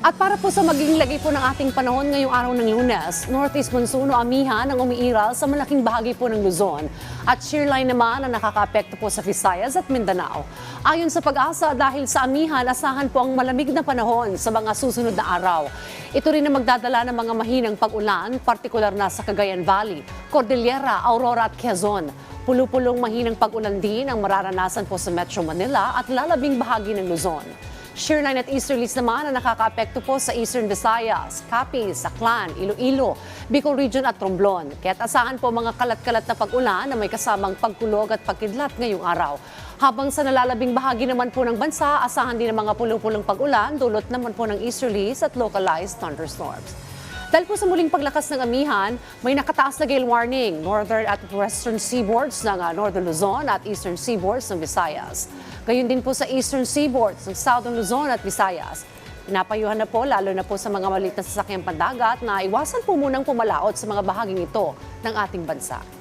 At para po sa maging lagay po ng ating panahon ngayong araw ng lunes, Northeast Monsuno amihan ang umiiral sa malaking bahagi po ng Luzon. At shearline naman ang nakakaapekto po sa Visayas at Mindanao. Ayon sa pag-asa, dahil sa amihan, asahan po ang malamig na panahon sa mga susunod na araw. Ito rin ang magdadala ng mga mahinang pag-ulan, partikular na sa Cagayan Valley, Cordillera, Aurora at Quezon. Pulupulong mahinang pag-ulan din ang mararanasan po sa Metro Manila at lalabing bahagi ng Luzon. Shearline at easterlies naman ang nakakaapekto po sa Eastern Visayas, Capiz, Aklan, Iloilo, Bicol Region at Romblon. Kaya't asahan po mga kalat-kalat na pag-ulan na may kasamang pagkulog at pagkidlat ngayong araw. Habang sa nalalabing bahagi naman po ng bansa, asahan din ang mga pulupulong pag-ulan, dulot naman po ng easterlies at localized thunderstorms. Dahil po sa muling paglakas ng amihan, may nakataas na gale warning, northern at western seaboards ng ah, northern Luzon at eastern seaboards ng Visayas. Gayun din po sa eastern seaboards ng southern Luzon at Visayas. Pinapayuhan na po, lalo na po sa mga maliit na sasakyang pandagat, na iwasan po munang pumalaot sa mga bahaging ito ng ating bansa.